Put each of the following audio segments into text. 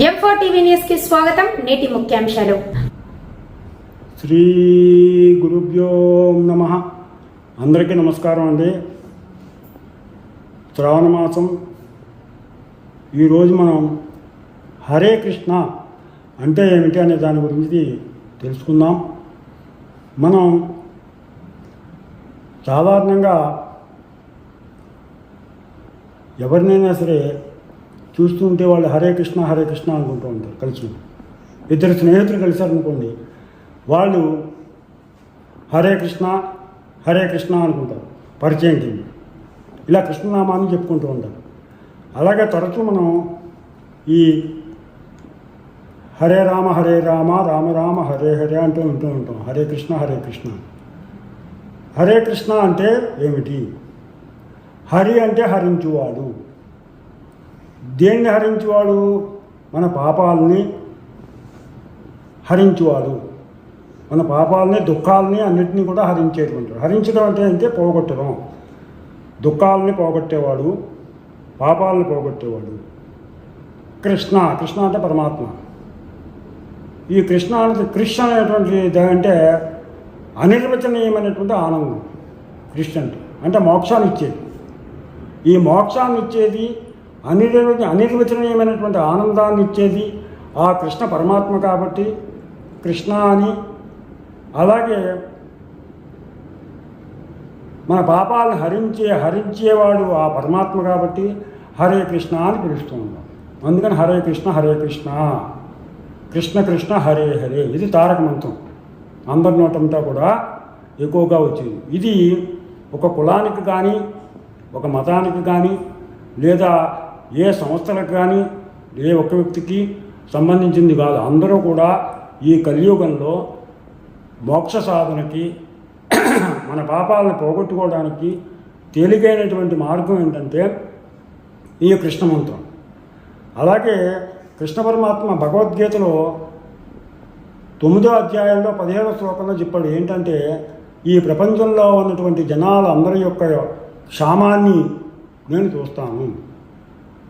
ఎం TV న్యూస్కి స్వాగతం. నేటి ముఖ్యాంశాలు. శ్రీ గురుభ్యో నమ. అందరికీ నమస్కారం అండి. శ్రావణ మాసం. ఈరోజు మనం హరే కృష్ణ అంటే ఏమిటి అనే దాని గురించి తెలుసుకుందాం. మనం సాధారణంగా ఎవరినైనా సరే చూస్తూ ఉంటే వాళ్ళు హరే కృష్ణ హరే కృష్ణ అనుకుంటూ ఉంటారు కలిసి. ఇద్దరు స్నేహితులు కలిశారనుకోండి వాళ్ళు హరే కృష్ణ హరే కృష్ణ అనుకుంటారు పరిచయం కింద. ఇలా కృష్ణనామాన్ని చెప్పుకుంటూ ఉంటారు. అలాగే తరచూ మనం ఈ హరే రామ హరే రామ రామ రామ హరే హరే అంటూ ఉంటూ ఉంటాం. హరే కృష్ణ హరే కృష్ణ. హరే కృష్ణ అంటే ఏమిటి? హరి అంటే హరించువాడు. దేన్ని హరించువాడు? మన పాపాలని హరించువాడు. మన పాపాలని దుఃఖాలని అన్నిటినీ కూడా హరించేటువంటి హరించడం అంటే అంటే పోగొట్టడం. దుఃఖాలని పోగొట్టేవాడు పాపాలను పోగొట్టేవాడు. కృష్ణ. కృష్ణ అంటే పరమాత్మ. ఈ కృష్ణ అనేది కృష్ణ అనేటువంటి అంటే అనిర్వచనీయమైనటువంటి ఆనందం. కృష్ణ అంటే అంటే మోక్షాన్ని ఇచ్చేది ఈ మోక్షాన్ని ఇచ్చేది అనిర్వచ అనిర్వచనీయమైనటువంటి ఆనందాన్ని ఇచ్చేది ఆ కృష్ణ పరమాత్మ కాబట్టి. కృష్ణ అని అలాగే మన పాపాలను హరించే హరించేవాడు ఆ పరమాత్మ కాబట్టి హరే కృష్ణ అని పిలుస్తూ ఉన్నాం. అందుకని హరే కృష్ణ హరే కృష్ణ. కృష్ణ కృష్ణ హరే హరే. ఇది తారక మంత్రం. అందరి నోటంతా కూడా ఎక్కువగా వచ్చింది. ఇది ఒక కులానికి కానీ ఒక మతానికి కానీ లేదా ఏ సంస్థలకు కానీ ఏ ఒక్క వ్యక్తికి సంబంధించింది కాదు. అందరూ కూడా ఈ కలియుగంలో మోక్ష సాధనకి మన పాపాలను పోగొట్టుకోవడానికి తేలికైనటువంటి మార్గం ఏంటంటే ఈ కృష్ణ మంత్రం. అలాగే కృష్ణ పరమాత్మ భగవద్గీతలో తొమ్మిదో అధ్యాయంలో పదిహేడో శ్లోకంలో చెప్పాడు ఏంటంటే ఈ ప్రపంచంలో ఉన్నటువంటి జనాలందరి యొక్క క్షామాన్ని నేను చూస్తాను.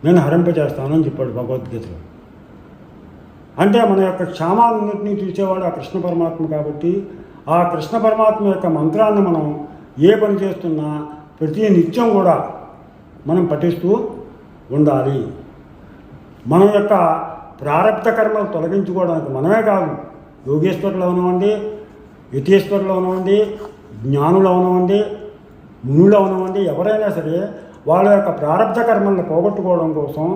నేను హరింపజేస్తాను అని చెప్పాడు భగవద్గీతలో. అంటే మన యొక్క క్షామాలన్నింటినీ చూసేవాడు ఆ కృష్ణ పరమాత్మ కాబట్టి ఆ కృష్ణ పరమాత్మ యొక్క మంత్రాన్ని మనం ఏ పని చేస్తున్నా ప్రతి నిత్యం కూడా మనం పఠిస్తూ ఉండాలి. మన యొక్క ప్రారంభ కర్మలు తొలగించుకోవడానికి మనమే కాదు యోగేశ్వరులు అవనివ్వండి యతీశ్వరులు అవనివ్వండి జ్ఞానులు అవనివ్వండి మునులు అవనివ్వండి ఎవరైనా సరే వాళ్ళ యొక్క ప్రారంభ కర్మల్ని పోగొట్టుకోవడం కోసం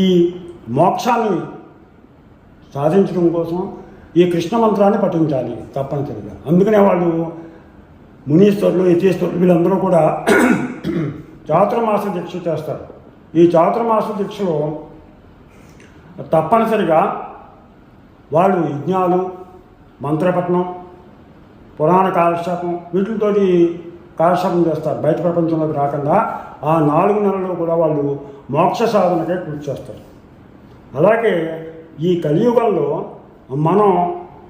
ఈ మోక్షాన్ని సాధించడం కోసం ఈ కృష్ణ మంత్రాన్ని పఠించాలి తప్పనిసరిగా. అందుకనే వాళ్ళు మునీశ్వరులు యతీశ్వరులు వీళ్ళందరూ కూడా చాతుర్మాస దీక్ష చేస్తారు. ఈ చాతుర్మాస దీక్షలో తప్పనిసరిగా వాళ్ళు యజ్ఞాలు మంత్రపట్నం పురాణ కాలక్షేపం వీటితోటి కాలక్షేపం చేస్తారు. బయట ప్రపంచంలోకి రాకుండా ఆ నాలుగు నెలలు కూడా వాళ్ళు మోక్ష సాధనకే కృషి చేస్తారు. అలాగే ఈ కలియుగంలో మనం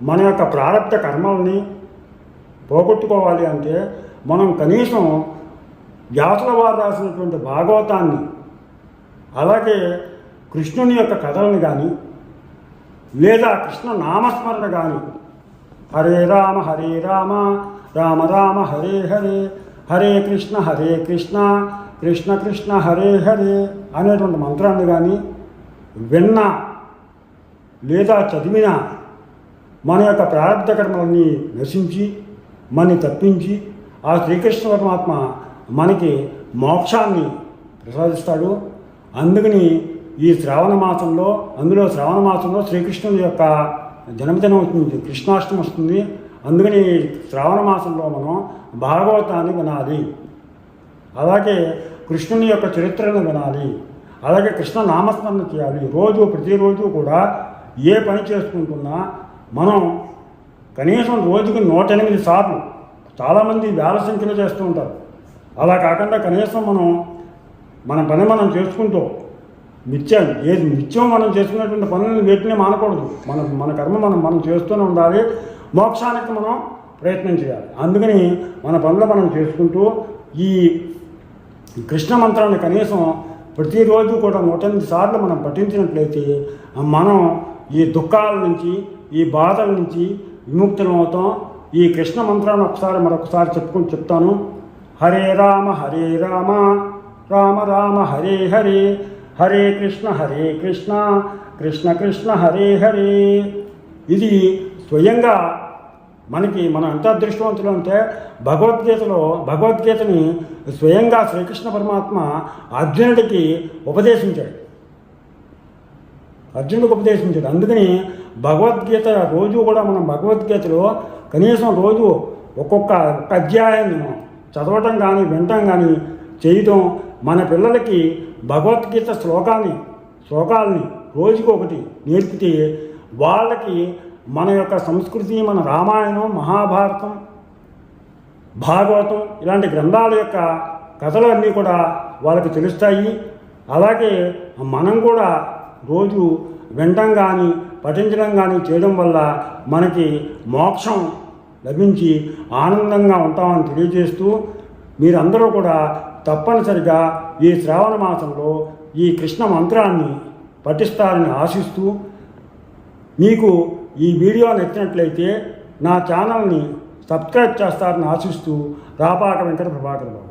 మన యొక్క ప్రారంభ కర్మల్ని పోగొట్టుకోవాలి అంటే మనం కనీసం వ్యాసుల వారు రాసినటువంటి భాగవతాన్ని అలాగే కృష్ణుని యొక్క కథలను కానీ లేదా కృష్ణ నామస్మరణ కానీ హరే రామ హరే రామ రామ రామ హరే హరే హరే కృష్ణ హరే కృష్ణ కృష్ణ కృష్ణ హరే హరే అనేటువంటి మంత్రాన్ని కానీ విన్నా లేదా చదివినా మన యొక్క ప్రారంభ కర్మలన్నీ నశించి మనని తప్పించి ఆ శ్రీకృష్ణ పరమాత్మ మనకి మోక్షాన్ని ప్రసాదిస్తాడు. అందుకని ఈ శ్రావణ మాసంలో అందులో శ్రావణ మాసంలో శ్రీకృష్ణుని యొక్క జన్మదినం వస్తుంది కృష్ణాష్టమి వస్తుంది. అందుకని శ్రావణ మాసంలో మనం భాగవతాన్ని వినాలి. అలాగే కృష్ణుని యొక్క చరిత్రను వినాలి. అలాగే కృష్ణ నామస్మరణ చేయాలి. రోజు ప్రతిరోజు కూడా ఏ పని చేసుకుంటున్నా మనం కనీసం రోజుకి నూట ఎనిమిది సార్లు చాలామంది వేల సంఖ్యలో చేస్తూ ఉంటారు. అలా కాకుండా కనీసం మనం మన పని మనం చేసుకుంటూ నిత్యం ఏది నిత్యం మనం చేసుకునేటువంటి పనులను వేటినే మానకూడదు. మన మన కర్మ మనం మనం చేస్తూనే ఉండాలి. మోక్షానికి మనం ప్రయత్నం చేయాలి. అందుకని మన పనులు మనం చేసుకుంటూ ఈ కృష్ణ మంత్రాన్ని కనీసం ప్రతిరోజు కూడా నూట ఎనిమిది సార్లు మనం పఠించినట్లయితే మనం ఈ దుఃఖాల నుంచి ఈ బాధల నుంచి విముక్తులం అవుతాం. ఈ కృష్ణ మంత్రాన్ని ఒకసారి మరొకసారి చెప్పుకొని చెప్తాను. హరే రామ హరే రామ రామ రామ హరే హరే హరే కృష్ణ హరే కృష్ణ కృష్ణ కృష్ణ హరే హరే. ఇది స్వయంగా మనకి మనం ఎంత అదృష్టవంతులు అంటే భగవద్గీతలో భగవద్గీతని స్వయంగా శ్రీకృష్ణ పరమాత్మ అర్జునుడికి ఉపదేశించాడు. అర్జునుడికి ఉపదేశించాడు. అందుకని భగవద్గీత రోజు కూడా మనం భగవద్గీతలో కనీసం రోజు ఒక్కొక్క ఒక్క అధ్యాయాన్ని చదవటం కానీ వినటం కానీ చేయటం మన పిల్లలకి భగవద్గీత శ్లోకాన్ని శ్లోకాలని రోజుకి ఒకటి నేర్పితే వాళ్ళకి మన యొక్క సంస్కృతి మన రామాయణం మహాభారతం భాగవతం ఇలాంటి గ్రంథాల యొక్క కథలు అన్నీ కూడా వాళ్ళకి తెలుస్తాయి. అలాగే మనం కూడా రోజు వినటం కానీ పఠించడం కానీ చేయడం వల్ల మనకి మోక్షం లభించి ఆనందంగా ఉంటామని తెలియజేస్తూ మీరందరూ కూడా తప్పనిసరిగా ఈ శ్రావణ మాసంలో ఈ కృష్ణ మంత్రాన్ని పఠిస్తారని ఆశిస్తూ మీకు ఈ వీడియో నచ్చినట్లయితే నా ఛానల్ని సబ్స్క్రైబ్ చేస్తారని ఆశిస్తూ రాపాక వెంకట ప్రభాకర్ బాబు.